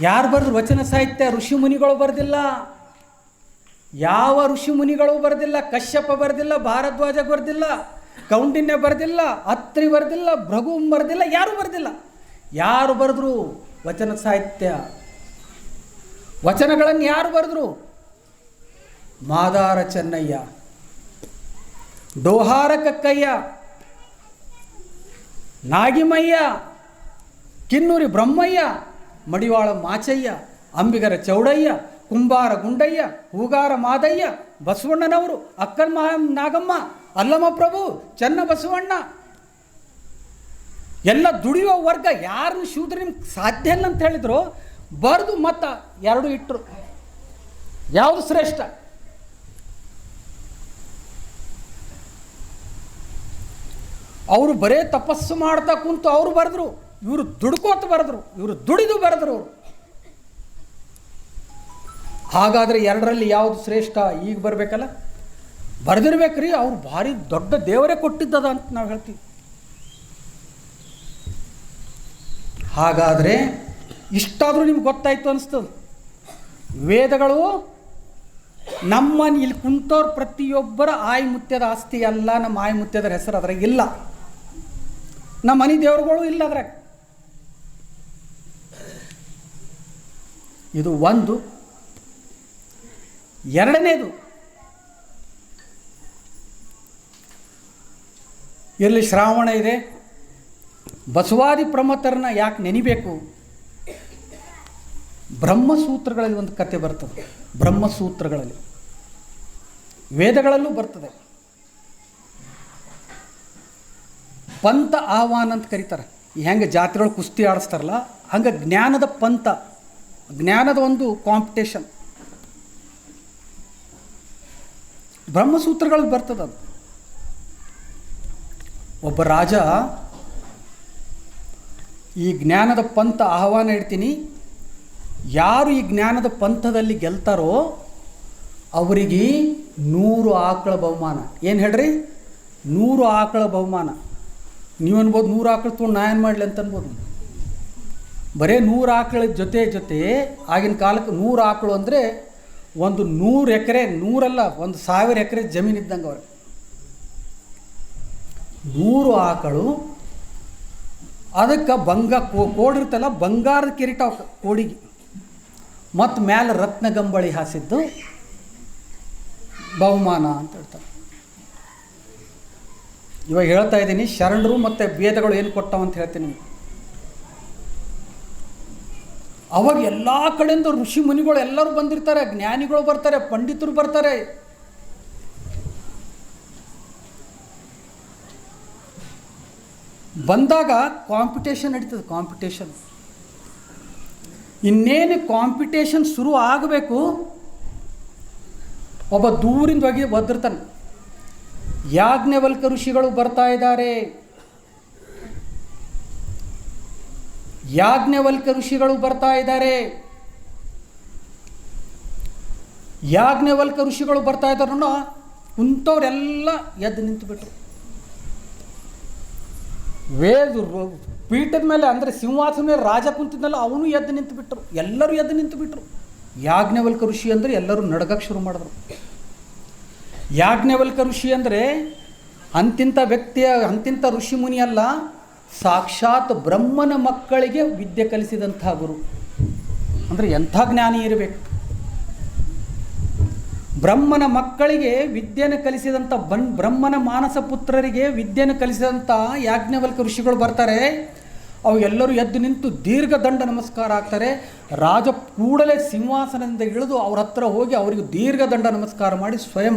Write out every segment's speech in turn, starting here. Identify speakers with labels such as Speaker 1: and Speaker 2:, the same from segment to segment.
Speaker 1: ಯಾರು ಬರೆದ್ರು ವಚನ ಸಾಹಿತ್ಯ ಋಷಿ ಮುನಿಗಳು ಬರೆದಿಲ್ಲ? ಯಾವ ಋಷಿ ಮುನಿಗಳು ಬರೆದಿಲ್ಲ? ಕಶ್ಯಪ ಬರೆದಿಲ್ಲ, ಭಾರದ್ವಾಜ ಬರೆದಿಲ್ಲ, ಕೌಂಡಿನ್ಯ ಬರೆದಿಲ್ಲ, ಅತ್ರಿ ಬರೆದಿಲ್ಲ, ಭೃಗು ಬರೆದಿಲ್ಲ, ಯಾರು ಬರೆದಿಲ್ಲ? ಯಾರು ಬರೆದ್ರು ವಚನ ಸಾಹಿತ್ಯ? ವಚನಗಳನ್ನು ಯಾರು ಬರೆದ್ರು? ಮಾದಾರ ಚೆನ್ನಯ್ಯ ಡೋಹಾರ ಕಕ್ಕಯ್ಯ ನಾಗಿಮಯ್ಯ, ಕಿನ್ನೂರಿ ಬ್ರಹ್ಮಯ್ಯ ಮಡಿವಾಳ ಮಾಚಯ್ಯ, ಅಂಬಿಗರ ಚೌಡಯ್ಯ, ಕುಂಬಾರ ಗುಂಡಯ್ಯ, ಹೂಗಾರ ಮಾದಯ್ಯ, ಬಸವಣ್ಣನವರು, ಅಕ್ಕನ ಮಾ ನಾಗಮ್ಮ, ಅಲ್ಲಮ್ಮ ಪ್ರಭು, ಚನ್ನ ಬಸವಣ್ಣ. ಎಲ್ಲ ದುಡಿಯೋ ವರ್ಗ ಯಾರನ್ನು ಶೂದ್ರ ನಿಮ್ಗೆ ಸಾಧ್ಯ ಇಲ್ಲ ಅಂತ ಹೇಳಿದ್ರು, ಬರೆದು ಮತ್ತ ಎರಡು ಇಟ್ಟರು ಯಾವುದು ಶ್ರೇಷ್ಠ? ಅವರು ಬರೇ ತಪಸ್ಸು ಮಾಡ್ತಾ ಕುಂತು ಅವರು ಬರೆದ್ರು. ಇವರು ದುಡ್ಕೋತ ಬರೆದ್ರು, ಇವರು ದುಡಿದು ಬರೆದ್ರು ಅವರು. ಹಾಗಾದರೆ ಎರಡರಲ್ಲಿ ಯಾವುದು ಶ್ರೇಷ್ಠ? ಈಗ ಬರಬೇಕಲ್ಲ? ಬರೆದಿರ್ಬೇಕ್ರಿ, ಅವ್ರು ಭಾರಿ ದೊಡ್ಡ ದೇವರೇ ಕೊಟ್ಟಿದ್ದದ ಅಂತ ನಾವು ಹೇಳ್ತೀವಿ. ಹಾಗಾದರೆ ಇಷ್ಟಾದರೂ ನಿಮ್ಗೆ ಗೊತ್ತಾಯ್ತು ಅನಿಸ್ತದೆ. ವೇದಗಳು ನಮ್ಮ ಇಲ್ಲಿ ಕುಂತವ್ರ ಪ್ರತಿಯೊಬ್ಬರ ಆಯ್ ಆಸ್ತಿ ಅಲ್ಲ, ನಮ್ಮ ಆಯ್ ಹೆಸರು ಅದ್ರಾಗ ಇಲ್ಲ. ನಮ್ಮ ಮನೆ ದೇವರುಗಳು ಇಲ್ಲ ಅದ್ರಾಗ. ಇದು ಒಂದು. ಎರಡನೇದು. ಇಲ್ಲಿ ಶ್ರಾವಣ ಇದೆ. ಬಸವಾದಿ ಪ್ರಮತರನ್ನ ಯಾಕೆ ನೆನಿಬೇಕು? ಬ್ರಹ್ಮಸೂತ್ರಗಳಲ್ಲಿ ಒಂದು ಕತೆ ಬರ್ತದೆ. ಬ್ರಹ್ಮಸೂತ್ರಗಳಲ್ಲಿ. ವೇದಗಳಲ್ಲೂ ಬರ್ತದೆ. ಪಂಥ ಆಹ್ವಾನ ಅಂತ ಕರೀತಾರೆ. ಹೆಂಗೆ ಜಾತ್ರೆಗಳು ಕುಸ್ತಿ ಆಡಿಸ್ತಾರಲ್ಲ, ಹಂಗೆ ಜ್ಞಾನದ ಪಂಥ ಜ್ಞಾನದ ಒಂದು ಕಾಂಪಿಟೇಷನ್ ಬ್ರಹ್ಮಸೂತ್ರಗಳು ಬರ್ತದ ಅದು. ಒಬ್ಬ ರಾಜ, ಈ ಜ್ಞಾನದ ಪಂಥ ಆಹ್ವಾನ ಇಡ್ತೀನಿ. ಯಾರು ಈ ಜ್ಞಾನದ ಪಂಥದಲ್ಲಿ ಗೆಲ್ತಾರೋ ಅವರಿಗೆ ನೂರು ಆಕಳ ಬಹುಮಾನ. ಏನು ಹೇಳ್ರಿ? ನೂರು ಆಕಳ ಬಹುಮಾನ. ನೀವು ಅನ್ಬೋದು ನೂರು ಆಕಳ ತೊಗೊಂಡು ನಾ ಏನು ಮಾಡಲಿ ಅಂತ ಅನ್ಬೋದು. ಬರೀ ನೂರು ಆಕಳ ಜೊತೆ ಜೊತೆ ಆಗಿನ ಕಾಲಕ್ಕೆ ನೂರು ಆಕಳು ಅಂದರೆ ಒಂದು ನೂರು ಎಕರೆ, ನೂರಲ್ಲ, ಒಂದು ಸಾವಿರ ಎಕರೆ ಜಮೀನು ಇದ್ದಂಗೆ ಅವ್ರಿಗೆ ನೂರು ಆಕಳು, ಅದಕ್ಕೆ ಬಂಗ ಕೋಡಿರ್ತಲ್ಲ ಬಂಗಾರದ ಕಿರೀಟ ಕೋಡಿಗೆ. ಮತ್ತು ಮ್ಯಾಲೆ ರತ್ನಗಂಬಳಿ ಹಾಸಿದ್ದು ಬಹುಮಾನ ಅಂತ ಹೇಳ್ತಾರೆ. ಇವಾಗ ಹೇಳ್ತಾ ಇದ್ದೀನಿ, ಶರಣರು ಮತ್ತು ಭೇದಗಳು ಏನು ಕೊಟ್ಟವಂತ ಹೇಳ್ತೀನಿ ಅವಾಗ ಎಲ್ಲ ಕಡೆಯಿಂದ ಋಷಿ ಮುನಿಗಳು ಎಲ್ಲರೂ ಬಂದಿರ್ತಾರೆ, ಜ್ಞಾನಿಗಳು ಬರ್ತಾರೆ, ಪಂಡಿತರು ಬರ್ತಾರೆ. ಬಂದಾಗ ಕಾಂಪಿಟೇಷನ್ ನಡೀತದೆ, ಕಾಂಪಿಟೇಷನ್. ಇನ್ನೇನು ಕಾಂಪಿಟೇಷನ್ ಶುರು ಆಗಬೇಕು, ಒಬ್ಬ ದೂರಿಂದ ಹೋಗಿ ಒದರ್ತಾನೆ ಯಾಜ್ಞವಲ್ಕ ಋಷಿಗಳು ಬರ್ತಾ ಇದ್ದಾರೆ. ಯಾಜ್ಞವಲ್ಕ ಋಷಿಗಳು ಬರ್ತಾ ಇದ್ದಾರೆ. ಯಾಜ್ಞವಲ್ಕ ಋಷಿಗಳು ಬರ್ತಾ ಇದ್ದಾರೆ ಕುಂತವರೆಲ್ಲ ಎದ್ದು ನಿಂತುಬಿಟ್ರು. ವೇದ ಪೀಠದ ಮೇಲೆ ಅಂದರೆ ಸಿಂಹಾಸನ ಮೇಲೆ ರಾಜ ಕುಂತಿದ್ನಲ್ಲ, ಅವನು ಎದ್ದು ನಿಂತುಬಿಟ್ರು. ಎಲ್ಲರೂ ಎದ್ದು ನಿಂತುಬಿಟ್ರು. ಯಾಜ್ಞವಲ್ಕ ಋಷಿ ಅಂದರೆ ಎಲ್ಲರೂ ನಡಗಕ್ಕೆ ಶುರು ಮಾಡಿದ್ರು. ಯಾಜ್ಞವಲ್ಕ ಋಷಿ ಅಂದರೆ ಅಂತಿಂಥ ವ್ಯಕ್ತಿಯ ಅಂತಿಂಥ ಋಷಿ ಮುನಿ ಅಲ್ಲ ಸಾಕ್ಷಾತ್ ಬ್ರಹ್ಮನ ಮಕ್ಕಳಿಗೆ ವಿದ್ಯೆ ಕಲಿಸಿದಂಥ ಗುರು. ಅಂದರೆ ಎಂಥ ಜ್ಞಾನಿ ಇರಬೇಕು? ಬ್ರಹ್ಮನ ಮಕ್ಕಳಿಗೆ ವಿದ್ಯೆಯನ್ನು ಕಲಿಸಿದಂಥ ಬನ್, ಬ್ರಹ್ಮನ ಮಾನಸ ಪುತ್ರರಿಗೆ ವಿದ್ಯೆಯನ್ನು ಕಲಿಸಿದಂಥ ಯಾಜ್ಞವಲ್ಕ ಋಷಿಗಳು ಬರ್ತಾರೆ, ಅವು ಎಲ್ಲರೂ ಎದ್ದು ನಿಂತು ದೀರ್ಘ ದಂಡ ನಮಸ್ಕಾರ ಆಗ್ತಾರೆ. ರಾಜ ಕೂಡಲೇ ಸಿಂಹಾಸನದಿಂದ ಇಳಿದು ಅವ್ರ ಹತ್ರ ಹೋಗಿ ಅವರಿಗೆ ದೀರ್ಘ ದಂಡ ನಮಸ್ಕಾರ ಮಾಡಿ ಸ್ವಯಂ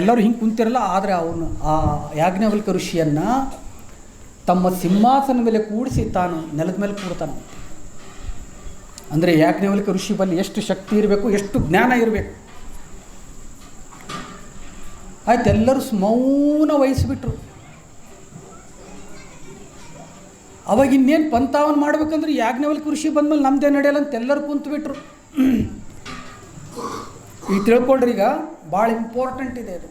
Speaker 1: ಎಲ್ಲರೂ ಹಿಂಗೆ ಕುಂತಿರಲ್ಲ, ಆದರೆ ಅವನು ಆ ಯಾಜ್ಞವಲ್ಕ ಋಷಿಯನ್ನು ತಮ್ಮ ಸಿಂಹಾಸನ ಮೇಲೆ ಕೂಡಿಸಿ ತಾನು ನೆಲದ ಮೇಲೆ ಕೂಡ್ತಾನೆ ಅಂದರೆ ಯಾಜ್ಞವಲ್ಕ ಋಷಿ ಬಲ್ಲಿ ಎಷ್ಟು ಶಕ್ತಿ ಇರಬೇಕು, ಎಷ್ಟು ಜ್ಞಾನ ಇರಬೇಕು? ಆಯ್ತು, ಎಲ್ಲರೂ ಮೌನ ವಹಿಸಿಬಿಟ್ರು. ಅವಾಗ ಇನ್ನೇನು ಮಾಡ್ಬೇಕಂದ್ರೆ ಯಾಜ್ಞವಲ್ಕ ಕೃಷಿ ಬಂದ್ಮೇಲೆ ನಮ್ಮದೇ ನಡೆಯಲ್ಲ ಅಂತ ಎಲ್ಲರೂ ಕುಂತ್ಬಿಟ್ರು. ಈಗ ತಿಳ್ಕೊಳ್ರಿ ಈಗ ಭಾಳ ಇಂಪಾರ್ಟೆಂಟ್ ಇದೆ ಇದು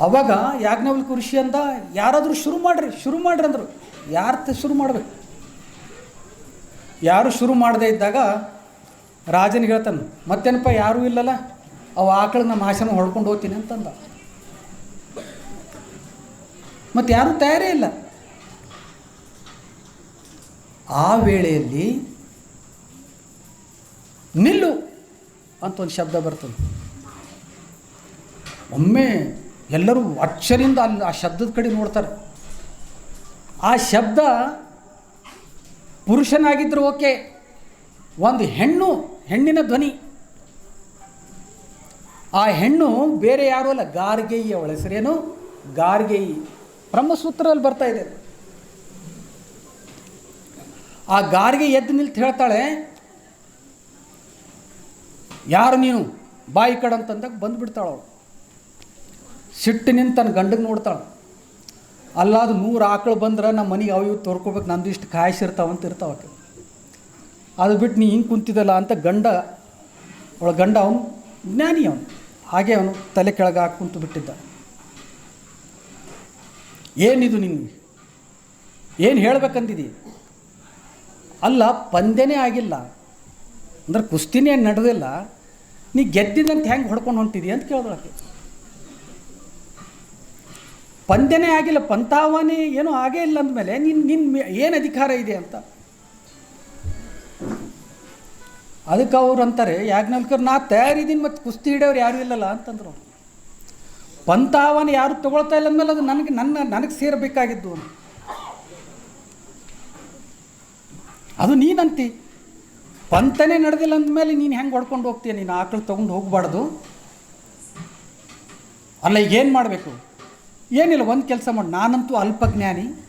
Speaker 1: ಅವಾಗ ಯಾಜ್ಞವಲ್ಕ ಋಷಿ ಅಂತ ಯಾರಾದರೂ ಶುರು ಮಾಡ್ರಿ ಶುರು ಮಾಡ್ರಿ ಅಂದರು. ಯಾರು ಶುರು ಮಾಡಬೇಕು? ಯಾರು ಶುರು ಮಾಡದೇ ಇದ್ದಾಗ ರಾಜನಿಗೆ ಹೇಳ್ತಾನೆ, ಮತ್ತೇನಪ್ಪ, ಯಾರೂ ಇಲ್ಲಲ್ಲ, ಅವ ನಮ್ಮ ಆಶ್ರಮ ಹೊಡ್ಕೊಂಡು ಹೋಗ್ತೀನಿ ಅಂತಂದ. ಮತ್ತು ಯಾರೂ ತಯಾರೇ ಇಲ್ಲ. ಆ ವೇಳೆಯಲ್ಲಿ ನಿಲ್ಲು ಅಂತ ಒಂದು ಶಬ್ದ ಬರ್ತದೆ. ಒಮ್ಮೆ ಎಲ್ಲರೂ ಅಚ್ಚರಿಂದ ಅಲ್ಲಿ ಆ ಶಬ್ದದ ಕಡೆ ನೋಡ್ತಾರೆ. ಆ ಶಬ್ದ ಪುರುಷನಾಗಿದ್ದರೂ ಓಕೆ, ಒಂದು ಹೆಣ್ಣು, ಹೆಣ್ಣಿನ ಧ್ವನಿ. ಆ ಹೆಣ್ಣು ಬೇರೆ ಯಾರೂ ಅಲ್ಲ ಗಾರ್ಗೆಯ ಹೆಸರೇನು? ಗಾರ್ಗೆಯಿ. ಬ್ರಹ್ಮಸೂತ್ರದಲ್ಲಿ ಬರ್ತಾ ಇದೆ. ಆ ಗಾರ್ಗೆ ಎದ್ದು ನಿಲ್ತು ಹೇಳ್ತಾಳೆ, ಯಾರು ನೀನು? ಬಾಯಿ ಕಡೆ ಅಂತಂದಾಗ ಬಂದುಬಿಡ್ತಾಳೆ ಅವಳು ಸಿಟ್ಟಿನಿಂದ ತನ್ನ ಗಂಡಗೆ ನೋಡ್ತಾಳೆ. ಅಲ್ಲಾದು ನೂರು ಆಕಳು ಬಂದ್ರೆ ನಮ್ಮ ಮನೆಗೆ ಅವು ತೋರ್ಕೋಬೇಕು, ನಂದು ಇಷ್ಟು ಕಾಯಿಸಿರ್ತಾವಂತ ಇರ್ತಾವ ಆಕೆ ಅದು ಬಿಟ್ಟು ನೀ ಹಿಂಗೆ ಕುಂತಿದ್ದಲ್ಲ ಅಂತ ಗಂಡ, ಅವಳ ಗಂಡ ಅವನು ಜ್ಞಾನಿ ಅವನು. ಹಾಗೆ ಅವನು ತಲೆ ಕೆಳಗೆ ಹಾಕಿ ಕುಂತು ಬಿಟ್ಟಿದ್ದ. ಏನಿದು ನಿನ್ಗೆ? ಏನು ಹೇಳ್ಬೇಕಂದಿದಿ? ಅಲ್ಲ, ಪಂದ್ಯನೇ ಆಗಿಲ್ಲ. ಅಂದ್ರೆ ಕುಸ್ತಿನೇ ನಡೆದಿಲ್ಲ. ನೀ ಗೆದ್ದಿದ್ದಂತ ಹೆಂಗೆ ಹೊಡ್ಕೊಂಡು ಹೊಂಟಿದಿ ಅಂತ ಕೇಳಿದ್ಳಾಕೆ ಪಂದ್ಯನೇ ಆಗಿಲ್ಲ ಪಂತಾವನೇ ಏನೂ ಆಗೇ ಇಲ್ಲ ಅಂದಮೇಲೆ ನಿನ್ನ ನಿನ್ನ ಏನು ಅಧಿಕಾರ ಇದೆ ಅಂತ. ಅದಕ್ಕೆ ಅವ್ರು ಅಂತಾರೆ ಯಾಜ್ಞಲ್ಕರ್ ನಾ ತಯಾರಿದ್ದೀನಿ ಮತ್ತು ಕುಸ್ತಿ ಹಿಡಿಯೋರು ಯಾರೂ ಇಲ್ಲಲ್ಲ ಅಂತಂದ್ರು ಅವರು. ಪಂತಾವನ ಯಾರು ತಗೊಳ್ತಾ ಇಲ್ಲ ಅಂದಮೇಲೆ ಅದು ನನಗೆ, ನನ್ನ, ನನಗೆ ಸೇರಬೇಕಾಗಿದ್ದು ಅದು ನೀನಂತಿ. ಪಂತನೇ ನಡೆದಿಲ್ಲ ಅಂದಮೇಲೆ ನೀನು ಹೆಂಗೆ ಹೊಡ್ಕೊಂಡು ಹೋಗ್ತೀಯ? ನೀನು ಆಕಳು ತೊಗೊಂಡು ಹೋಗಬಾರ್ದು. ಅಲ್ಲ ಈಗ ಏನು ಮಾಡಬೇಕು? ಏನಿಲ್ಲ, ಒಂದು ಕೆಲಸ ಮಾಡಿ. ನಾನಂತೂ ಅಲ್ಪಜ್ಞಾನಿ.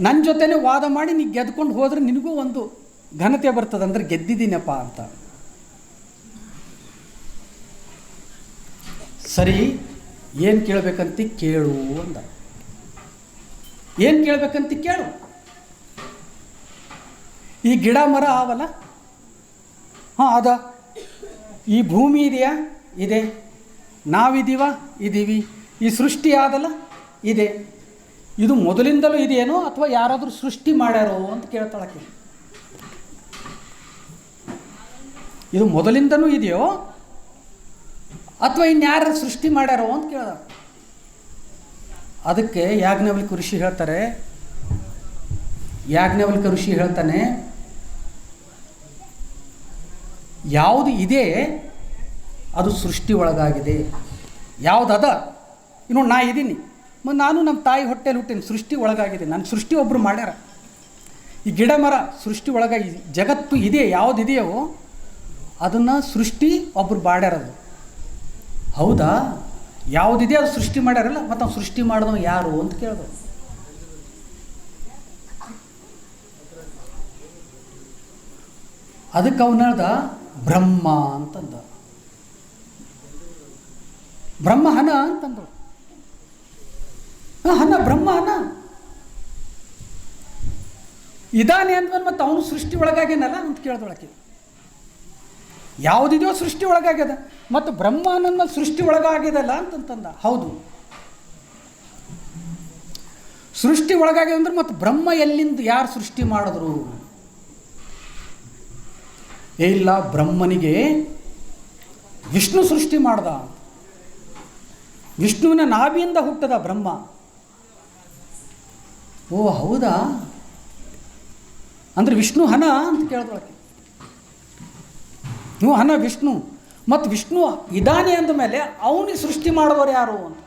Speaker 1: ನನ್ನ ಜೊತೆನೇ ವಾದ ಮಾಡಿ ನೀ ಗೆದ್ಕೊಂಡು ಹೋದ್ರೆ ನಿನಗೂ ಒಂದು ಘನತೆ ಬರ್ತದೆ, ಅಂದ್ರೆ ಗೆದ್ದಿದ್ದೀನಪ್ಪ ಅಂತ. ಸರಿ, ಏನು ಕೇಳಬೇಕಂತ ಕೇಳು ಅಂದ. ಏನು ಕೇಳಬೇಕಂತ ಕೇಳು. ಈ ಗಿಡ ಮರ ಆವಲ್ಲ? ಹಾಂ, ಅದ. ಈ ಭೂಮಿ ಇದೆಯಾ? ಇದೆ. ನಾವಿದ್ದೀವ? ಇದ್ದೀವಿ ಈ ಸೃಷ್ಟಿ ಆದಲ್ಲ? ಇದೆ. ಇದು ಮೊದಲಿಂದಲೂ ಇದೆಯೇನೋ ಅಥವಾ ಯಾರಾದರೂ ಸೃಷ್ಟಿ ಮಾಡ್ಯಾರೋ ಅಂತ ಕೇಳ್ತಾಳಕ್ಕೆ ಇದು ಮೊದಲಿಂದನೂ ಇದೆಯೋ ಅಥವಾ ಇನ್ಯಾರು ಸೃಷ್ಟಿ ಮಾಡ್ಯಾರೋ ಅಂತ ಕೇಳ್ದ ಅದಕ್ಕೆ ಯಾಜ್ಞವಲ್ಕ ಋಷಿ ಹೇಳ್ತಾರೆ ಯಾಜ್ಞವಲ್ಕ ಋಷಿ ಹೇಳ್ತಾನೆ, ಯಾವುದು ಇದೆ ಅದು ಸೃಷ್ಟಿ ಒಳಗಾಗಿದೆ. ಯಾವುದದ ಇನ್ನು ನಾ ಇದ್ದೀನಿ ಮತ್ತು ನಾನು ನಮ್ಮ ತಾಯಿ ಹೊಟ್ಟೆಲಿ ಹುಟ್ಟೀನಿ ಸೃಷ್ಟಿ ಒಳಗಾಗಿದೆ. ನನ್ನ ಸೃಷ್ಟಿ ಒಬ್ಬರು ಮಾಡ್ಯಾರ. ಈ ಗಿಡ ಮರ ಸೃಷ್ಟಿ ಒಳಗಾಗಿ ಜಗತ್ತು ಇದೆ ಯಾವುದಿದೆಯೋ ಅದನ್ನು ಸೃಷ್ಟಿ ಒಬ್ಬರು ಮಾಡ್ಯಾರದು. ಹೌದಾ? ಯಾವುದಿದೆ ಅದು ಸೃಷ್ಟಿ ಮಾಡ್ಯಾರಲ್ಲ, ಮತ್ತು ಅವ್ನು ಸೃಷ್ಟಿ ಮಾಡಿದವ ಯಾರು ಅಂತ ಕೇಳಿದ್ರು ಅದಕ್ಕೆ ಅವನು ಹೇಳ್ದ, ಬ್ರಹ್ಮ ಅಂತಂದ. ಬ್ರಹ್ಮ ಹನ ಅಂತಂದ್ರು. ಹಾಂ ಹನ ಬ್ರಹ್ಮ ಹನ ಇದಾನೆ ಅಂದ್ಮೇಲೆ ಮತ್ತೆ ಅವನು ಸೃಷ್ಟಿ ಒಳಗಾಗೇನಲ್ಲ ಅಂತ ಕೇಳ್ದೊಳಕ್ಕೆ. ಯಾವುದಿದೆಯೋ ಸೃಷ್ಟಿ ಒಳಗಾಗ್ಯದ. ಮತ್ತು ಬ್ರಹ್ಮ ಅನ್ನೋದ್ಮೇಲೆ ಸೃಷ್ಟಿ ಒಳಗಾಗ್ಯದಲ್ಲ ಅಂತಂತಂದ. ಹೌದು. ಸೃಷ್ಟಿ ಒಳಗಾಗ್ಯದ ಅಂದ್ರೆ ಮತ್ತು ಬ್ರಹ್ಮ ಎಲ್ಲಿಂದ ಯಾರು ಸೃಷ್ಟಿ ಮಾಡಿದ್ರು? ಏ ಇಲ್ಲ, ಬ್ರಹ್ಮನಿಗೆ ವಿಷ್ಣು ಸೃಷ್ಟಿ ಮಾಡ್ದ. ವಿಷ್ಣುವಿನ ನಾಭಿಯಿಂದ ಹುಟ್ಟದ ಬ್ರಹ್ಮ. ಓ, ಹೌದಾ? ಅಂದ್ರೆ ವಿಷ್ಣು ಹನ ಅಂತ ಕೇಳಿದ್ರೊಳಗೆ ಹ್ಞೂ, ಹನ ವಿಷ್ಣು. ಮತ್ತು ವಿಷ್ಣು ಇದಾನೆ ಅಂದ ಮೇಲೆ ಅವನಿಗೆ ಸೃಷ್ಟಿ ಮಾಡೋರು ಯಾರು ಅಂತ.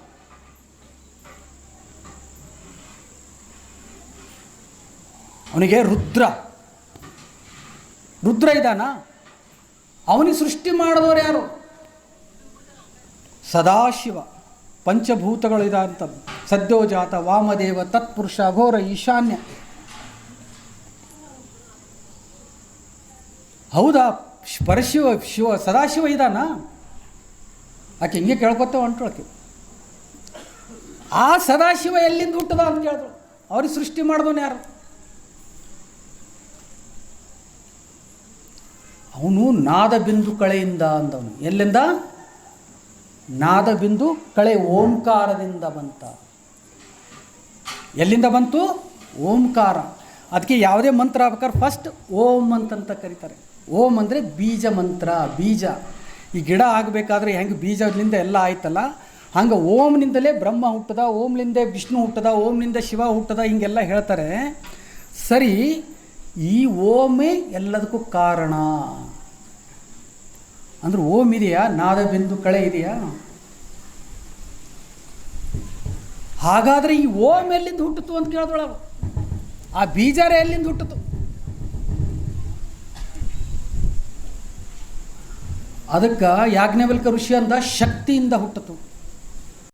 Speaker 1: ಅವನಿಗೆ ರುದ್ರ. ರುದ್ರ ಇದಾನ? ಅವನಿಗೆ ಸೃಷ್ಟಿ ಮಾಡಿದವರು ಯಾರು? ಸದಾಶಿವ. ಪಂಚಭೂತಗಳು ಇದಂತ ಸದ್ಯೋಜಾತ ವಾಮದೇವ ತತ್ಪುರುಷ ಘೋರ ಈಶಾನ್ಯ. ಹೌದಾ? ಪರಶಿವ, ಶಿವ, ಸದಾಶಿವ ಇದಾನ? ಆಕೆ ಹಿಂಗೆ ಕೇಳ್ಕೊತ ಹೊಂಟೊಳಕೆ ಆ ಸದಾಶಿವ ಎಲ್ಲಿಂದ ಹುಟ್ಟದ ಅಂತ ಕೇಳಿದ್ರು ಅವ್ರಿಗೆ ಸೃಷ್ಟಿ ಮಾಡಿದವನು ಯಾರು? ಅವನು ನಾದ ಬಿಂದು ಕಳೆಯಿಂದ ಅಂದವನು. ಎಲ್ಲಿಂದ? ನಾದಬಿಂದು ಕಳೆ ಓಂಕಾರದಿಂದ ಬಂತ. ಎಲ್ಲಿಂದ ಬಂತು? ಓಂಕಾರ. ಅದಕ್ಕೆ ಯಾವುದೇ ಮಂತ್ರ ಆಗ್ಬೇಕಾದ್ರೆ ಫಸ್ಟ್ ಓಂ ಅಂತಂತ ಕರೀತಾರೆ. ಓಂ ಅಂದರೆ ಬೀಜ ಮಂತ್ರ, ಬೀಜ. ಈ ಗಿಡ ಆಗಬೇಕಾದ್ರೆ ಹೆಂಗೆ ಬೀಜದಿಂದ ಎಲ್ಲ ಆಯ್ತಲ್ಲ? ಹಂಗೆ ಓಂನಿಂದಲೇ ಬ್ರಹ್ಮ ಹುಟ್ಟದ, ಓಂಲಿಂದ ವಿಷ್ಣು ಹುಟ್ಟದ, ಓಂನಿಂದ ಶಿವ ಹುಟ್ಟದ ಹಿಂಗೆಲ್ಲ ಹೇಳ್ತಾರೆ. ಸರಿ, ಈ ಓಮೇ ಎಲ್ಲದಕ್ಕೂ ಕಾರಣ. ಅಂದ್ರೆ ಓಂ ಇದೆಯಾ? ನಾದ ಬಿಂದು ಕಳೆ ಇದೆಯಾ? ಹಾಗಾದರೆ ಈ ಓಂ ಎಲ್ಲಿಂದ ಹುಟ್ಟಿತು ಅಂತ ಕೇಳಿದೊಳವು ಆ ಬೀಜಾರ ಎಲ್ಲಿಂದ ಹುಟ್ಟಿತು ಅದಕ್ಕೆ ಯಾಜ್ಞವಲ್ಕ ಋಷಿ ಅಂದ, ಶಕ್ತಿಯಿಂದ ಹುಟ್ಟಿತು